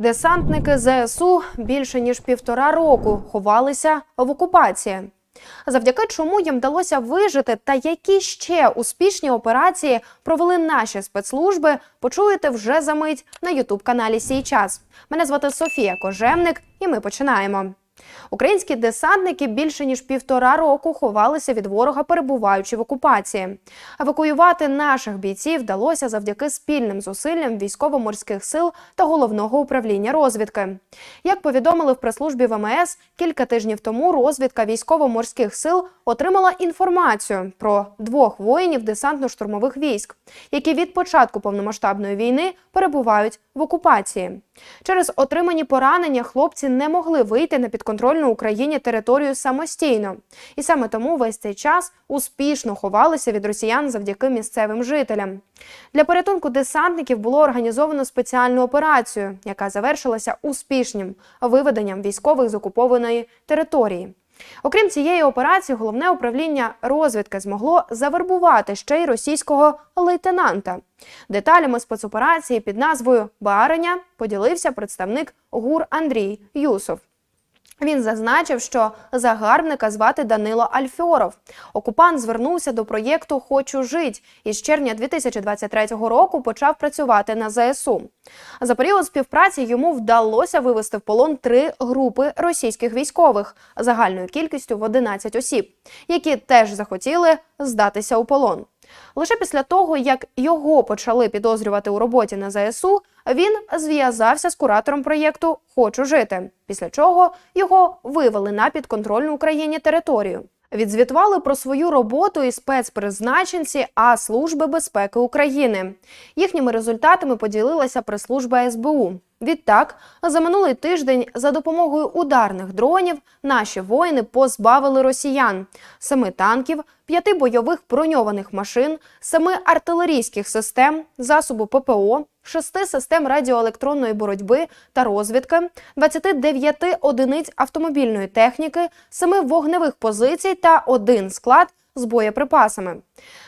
Десантники ЗСУ більше ніж півтора року ховалися в окупації. Завдяки чому їм вдалося вижити та які ще успішні операції провели наші спецслужби, почуєте вже за мить на ютуб каналі Сій час. Мене звати Софія Кожемник, і ми починаємо. Українські десантники більше ніж півтора року ховалися від ворога, перебуваючи в окупації. Евакуювати наших бійців вдалося завдяки спільним зусиллям військово-морських сил та головного управління розвідки. Як повідомили в прес-службі ВМС, кілька тижнів тому розвідка військово-морських сил отримала інформацію про двох воїнів десантно-штурмових військ, які від початку повномасштабної війни перебувають в окупації. Через отримані поранення хлопці не могли вийти на підконтрольну Україні територію самостійно, і саме тому весь цей час успішно ховалися від росіян завдяки місцевим жителям. Для порятунку десантників було організовано спеціальну операцію, яка завершилася успішним виведенням військових з окупованої території. Окрім цієї операції, головне управління розвідки змогло завербувати ще й російського лейтенанта. Деталями спецоперації під назвою Бареня поділився представник ГУР Андрій Юсов. Він зазначив, що загарбника звати Данило Альфьоров. Окупант звернувся до проєкту Хочу жить і з червня 2023 року почав працювати на ЗСУ. За період співпраці йому вдалося вивести в полон три групи російських військових загальною кількістю в 11 осіб, які теж захотіли здатися у полон. Лише після того, як його почали підозрювати у роботі на ЗСУ, він зв'язався з куратором проєкту Хочу жити. Після чого його вивели на підконтрольну Україні територію. Відзвітували про свою роботу і спецпризначенці А Служби безпеки України. Їхніми результатами поділилася прес-служба СБУ. Відтак, за минулий тиждень за допомогою ударних дронів наші воїни позбавили росіян семи танків, п'яти бойових броньованих машин, семи артилерійських систем, засобу ППО, шести систем радіоелектронної боротьби та розвідки, 29 одиниць автомобільної техніки, семи вогневих позицій та один склад з боєприпасами.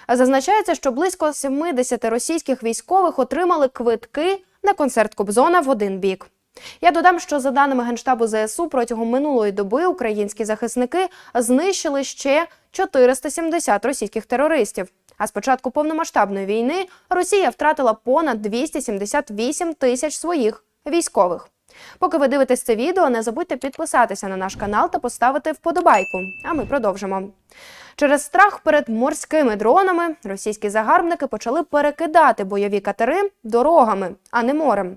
Зазначається, що близько 70 російських військових отримали квитки на концерт Кобзона в один бік. Я додам, що за даними Генштабу ЗСУ протягом минулої доби українські захисники знищили ще 470 російських терористів. А з початку повномасштабної війни Росія втратила понад 278 тисяч своїх військових. Поки ви дивитесь це відео, не забудьте підписатися на наш канал та поставити вподобайку. А ми продовжимо. Через страх перед морськими дронами російські загарбники почали перекидати бойові катери дорогами, а не морем.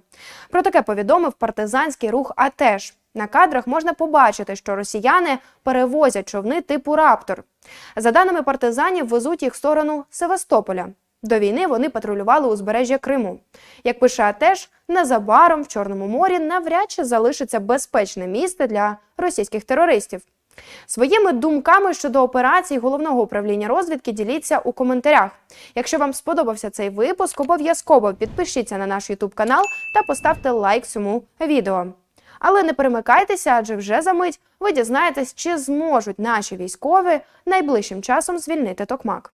Про таке повідомив партизанський рух АТЕШ. На кадрах можна побачити, що росіяни перевозять човни типу Раптор. За даними партизанів, везуть їх в сторону Севастополя. До війни вони патрулювали узбережжя Криму. Як пише АТЕШ, незабаром в Чорному морі навряд чи залишиться безпечне місце для російських терористів. Своїми думками щодо операцій головного управління розвідки діліться у коментарях. Якщо вам сподобався цей випуск, обов'язково підпишіться на наш YouTube канал та поставте лайк цьому відео. Але не перемикайтеся, адже вже за мить ви дізнаєтесь, чи зможуть наші військові найближчим часом звільнити Токмак.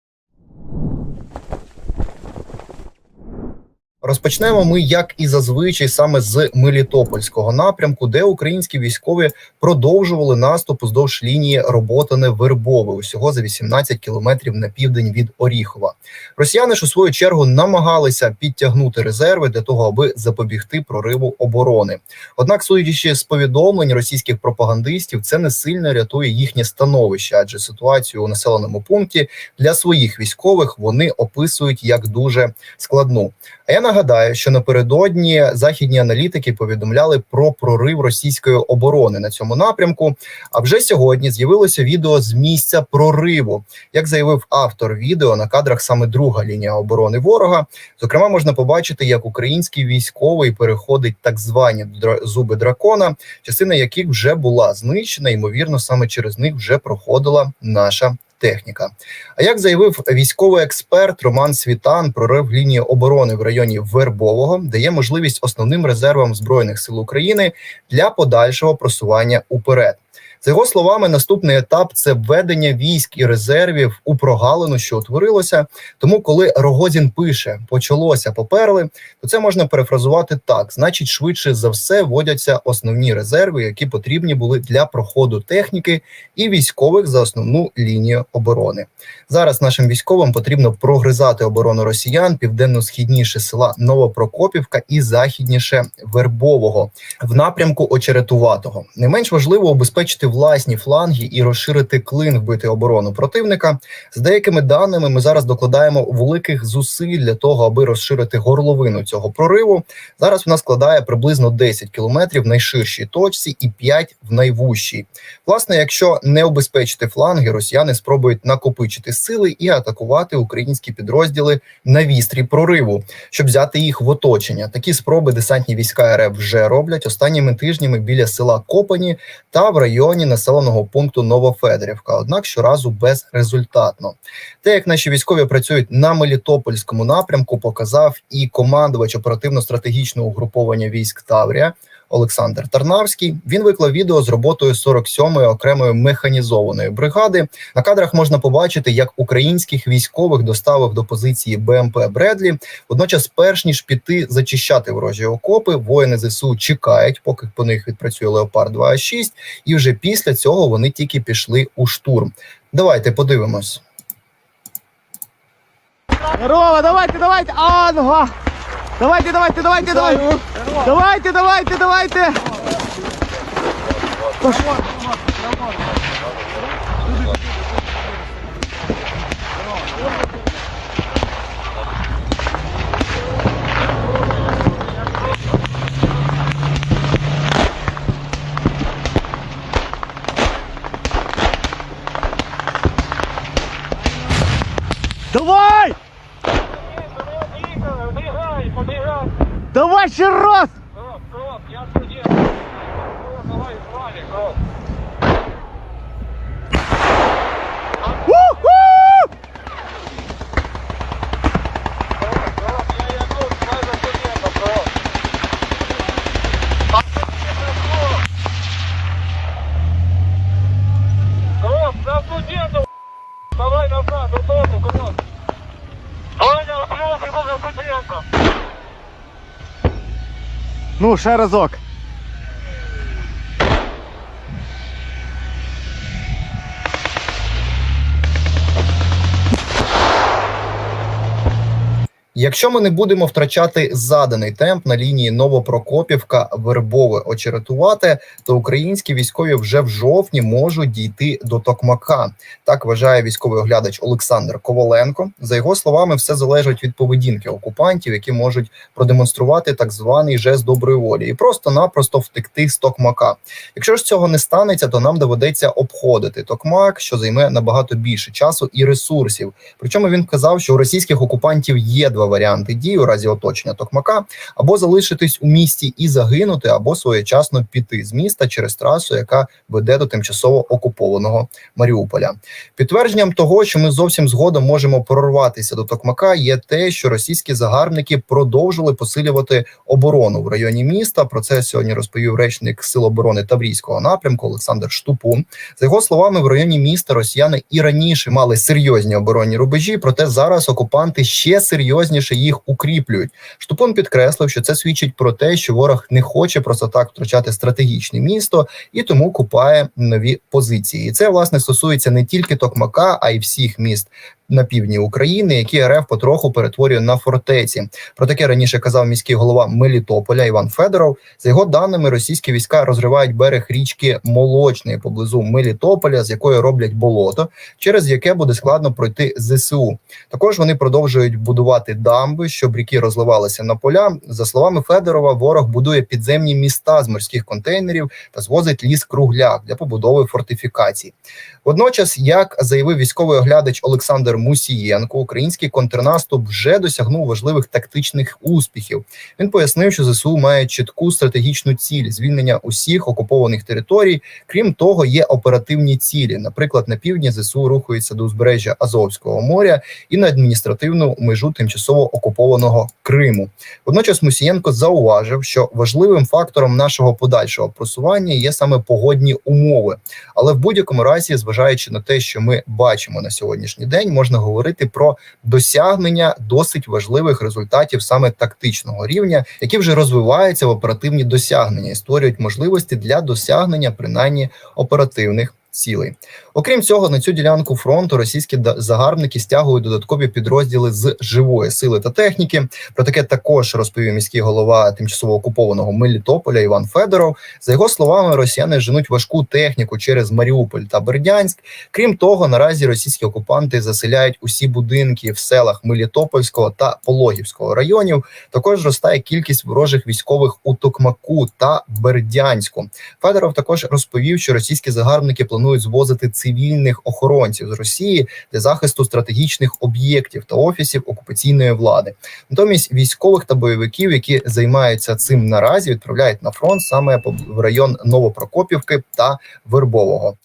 Розпочнемо ми, як і зазвичай, саме з Мелітопольського напрямку, де українські військові продовжували наступ уздовж лінії роботане Вербове, усього за 18 кілометрів на південь від Оріхова. Росіяни ж у свою чергу намагалися підтягнути резерви для того, аби запобігти прориву оборони. Однак, судячи з повідомлень російських пропагандистів, це не сильно рятує їхнє становище, адже ситуацію у населеному пункті для своїх військових вони описують як дуже складну. А я нагадаю, що напередодні західні аналітики повідомляли про прорив російської оборони на цьому напрямку. А вже сьогодні з'явилося відео з місця прориву. Як заявив автор відео, на кадрах саме друга лінія оборони ворога. Зокрема, можна побачити, як український військовий переходить так звані зуби дракона, частина яких вже була знищена. Ймовірно, саме через них вже проходила наша техніка. А як заявив військовий експерт Роман Світан, прорив лінії оборони в районі Вербового дає можливість основним резервам збройних сил України для подальшого просування уперед. За його словами, наступний етап це введення військ і резервів у прогалину, що утворилося. Тому, коли Рогозін пише почалося, поперли, то це можна перефразувати так: значить, швидше за все вводяться основні резерви, які потрібні були для проходу техніки і військових за основну лінію оборони. Зараз нашим військовим потрібно прогризати оборону росіян південно-східніше села Новопрокопівка і західніше Вербового в напрямку Очеретуватого. Не менш важливо обезпечити власні фланги і розширити клин вбити оборону противника. З деякими даними ми зараз докладаємо великих зусиль для того, аби розширити горловину цього прориву. Зараз вона складає приблизно 10 кілометрів в найширшій точці і 5 в найвужчій. Власне, якщо не обезпечити фланги, росіяни спробують накопичити сили і атакувати українські підрозділи на вістрі прориву, щоб взяти їх в оточення. Такі спроби десантні війська РФ вже роблять останніми тижнями біля села Копані та в районі населеного пункту Новофедорівка. Однак щоразу безрезультатно. Те, як наші військові працюють на Мелітопольському напрямку, показав і командувач оперативно-стратегічного угруповання військ Таврія. Олександр Тарнавський він виклав відео з роботою 47-ї окремої механізованої бригади. На кадрах можна побачити, як українських військових доставив до позиції БМП Бредлі. Водночас, перш ніж піти зачищати ворожі окопи, воїни ЗСУ чекають, поки по них відпрацює Леопард 2 а 6 і вже після цього вони тільки пішли у штурм. Давайте подивимось. Здорово, давайте, давайте! А, нога! Давайте, давайте, давайте, давайте! Давайте, давайте, давайте! Давай! Давай ще раз! Кроп, кроп, я студент. Кроп, давай, звали, кроп. Ну, ще разок. Якщо ми не будемо втрачати заданий темп на лінії Новопрокопівка, Вербове, Очеретувати, то українські військові вже в жовтні можуть дійти до Токмака. Так вважає військовий оглядач Олександр Коваленко. За його словами, все залежить від поведінки окупантів, які можуть продемонструвати так званий жест доброї волі і просто-напросто втекти з Токмака. Якщо ж цього не станеться, то нам доведеться обходити Токмак, що займе набагато більше часу і ресурсів. Причому він казав, що у російських окупантів є два варіанти дій у разі оточення Токмака: або залишитись у місті і загинути, або своєчасно піти з міста через трасу, яка веде до тимчасово окупованого Маріуполя. Підтвердженням того, що ми зовсім згодом можемо прорватися до Токмака, є те, що російські загарбники продовжили посилювати оборону в районі міста. Про це сьогодні розповів речник Сил оборони Таврійського напрямку Олександр Штупун. За його словами, в районі міста росіяни і раніше мали серйозні оборонні рубежі, проте зараз окупанти ще серйозніше їх укріплюють. Штупун підкреслив, що це свідчить про те, що ворог не хоче просто так втрачати стратегічне місто і тому купає нові позиції. І це власне стосується не тільки Токмака, а й всіх міст. На півдні України, які РФ потроху перетворює на фортеці. Про таке раніше казав міський голова Мелітополя Іван Федоров. За його даними, російські війська розривають берег річки Молочний поблизу Мелітополя, з якої роблять болото, через яке буде складно пройти ЗСУ. Також вони продовжують будувати дамби, щоб ріки розливалися на поля. За словами Федорова, ворог будує підземні міста з морських контейнерів та звозить ліс кругляк для побудови фортифікацій. Водночас, як заявив військовий оглядач Олександр Мусієнко, український контрнаступ вже досягнув важливих тактичних успіхів. Він пояснив, що ЗСУ має чітку стратегічну ціль звільнення усіх окупованих територій. Крім того, є оперативні цілі. Наприклад, на півдні ЗСУ рухається до узбережжя Азовського моря і на адміністративну межу тимчасово окупованого Криму. Водночас Мусієнко зауважив, що важливим фактором нашого подальшого просування є саме погодні умови. Але в будь-якому разі, зважаючи на те, що ми бачимо на сьогоднішній день, можна говорити про досягнення досить важливих результатів саме тактичного рівня, які вже розвиваються в оперативні досягнення і створюють можливості для досягнення принаймні оперативних. Цілей, окрім цього, на цю ділянку фронту російські загарбники стягують додаткові підрозділи з живої сили та техніки. Про таке також розповів міський голова тимчасово окупованого Мелітополя Іван Федоров. За його словами, росіяни женуть важку техніку через Маріуполь та Бердянськ. Крім того, наразі російські окупанти заселяють усі будинки в селах Мелітопольського та Пологівського районів. Також зростає кількість ворожих військових у Токмаку та Бердянську. Федоров також розповів, що російські загарбники планують звозити цивільних охоронців з Росії для захисту стратегічних об'єктів та офісів окупаційної влади. Натомість військових та бойовиків, які займаються цим наразі, відправляють на фронт саме в район Новопрокопівки та Вербового.